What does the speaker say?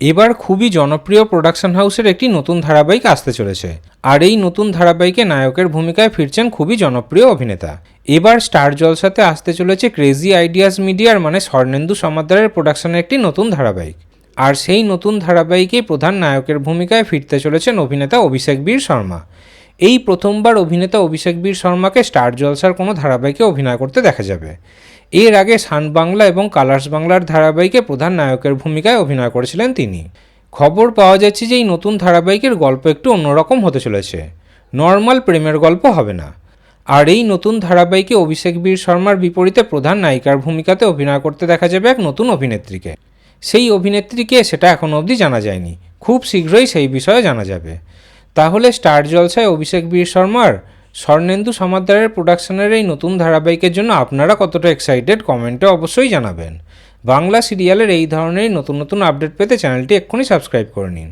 এবার খুবই জনপ্রিয় প্রোডাকশন হাউসের একটি নতুন ধারাবাহিক আসতে চলেছে। আর এই নতুন ধারাবাহিকে নায়কের ভূমিকায় ফিরছেন খুবই জনপ্রিয় অভিনেতা। এবার স্টার জলসাতে আসতে চলেছে ক্রেজি আইডিয়াস মিডিয়ার মানে স্বর্ণেন্দু সমাদ্দারের প্রোডাকশনের একটি নতুন ধারাবাহিক। আর সেই নতুন ধারাবাহিকেই প্রধান নায়কের ভূমিকায় ফিরতে চলেছেন অভিনেতা অভিষেক বীর শর্মা। এই প্রথমবার অভিনেতা অভিষেক বীর শর্মাকে স্টার জলসার কোনো ধারাবাহিকে অভিনয় করতে দেখা যাবে। এর আগে সান বাংলা এবং কালার্স বাংলার ধারাবাহিকে প্রধান নায়কের ভূমিকায় অভিনয় করেছিলেন তিনি। খবর পাওয়া যাচ্ছে যে এই নতুন ধারাবাহিকের গল্প একটু অন্যরকম হতে চলেছে। নর্মাল প্রেমের গল্প হবে না। আর এই নতুন ধারাবাহিকে অভিষেক বীর শর্মার বিপরীতে প্রধান নায়িকার ভূমিকাতে অভিনয় করতে দেখা যাবে এক নতুন অভিনেত্রীকে। সেই অভিনেত্রীকে সেটা এখনও অবধি জানা যায়নি। খুব শীঘ্রই সেই বিষয়ে জানা যাবে। তাহলে স্টার জলসায় অভিষেক বীর শর্মার স্বর্ণেন্দু সমাদ্দারের প্রোডাকশনের এই নতুন ধারাবাহিকের জন্য আপনারা কতটা এক্সাইটেড কমেন্টে অবশ্যই জানাবেন। বাংলা সিরিয়ালের এই ধরনের নতুন নতুন আপডেট পেতে চ্যানেলটি এক্ষুনি সাবস্ক্রাইব করে নিন।